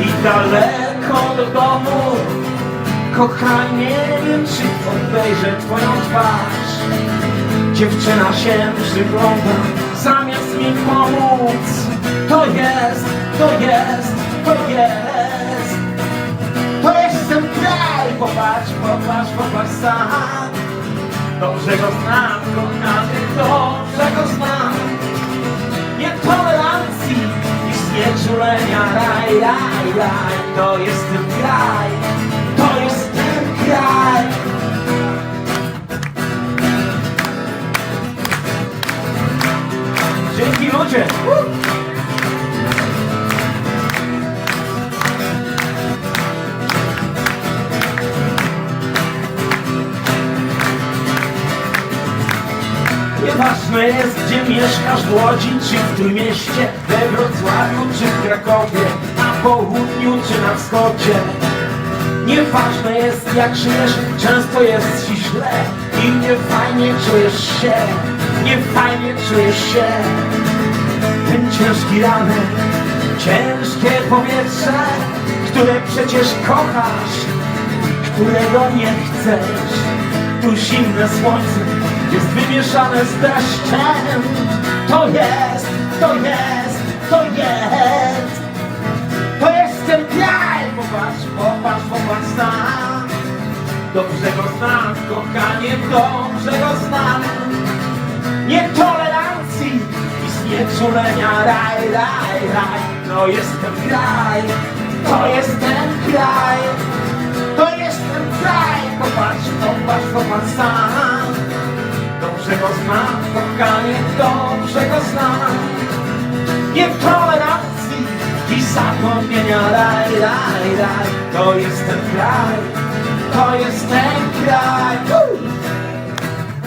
i daleko do domu. Kochanie, nie wiem czy obejrzę twoją twarz. Dziewczyna się przygląda, zamiast mi pomóc. To jest, to jest, to jest. To jest ten kraj, popatrz, popatrz, popatrz sam. Dobrze go znam, kochany, dobrze znieczulenia, raj, raj, raj. To jest ten kraj, to jest ten kraj. Dzięki ludzie! Nieważne jest, gdzie mieszkasz, w Łodzi czy w Trójmieście, we Wrocławiu czy w Krakowie, na południu czy na wschodzie. Nieważne jest, jak żyjesz, często jest ci źle i niefajnie czujesz się, niefajnie czujesz się. Ten ciężki ranek, ciężkie powietrze, które przecież kochasz, którego nie chcesz. Tu zimne słońce jest wymieszane z deszczem. To jest, to jest, to jest. To jest ten kraj. Popatrz, popatrz, popatrz sam. Dobrze go znam, kochanie, dobrze go znam. Nietolerancji i znieczulenia, raj, raj, raj. To jest ten kraj, to jest ten kraj. To jest ten kraj, popatrz, popatrz, popatrz sam. Dobrze go znam, kochanie, dobrze go znam. Nietolerancji i zapomnienia, raj, raj, raj. To jest ten kraj, to jest ten kraj.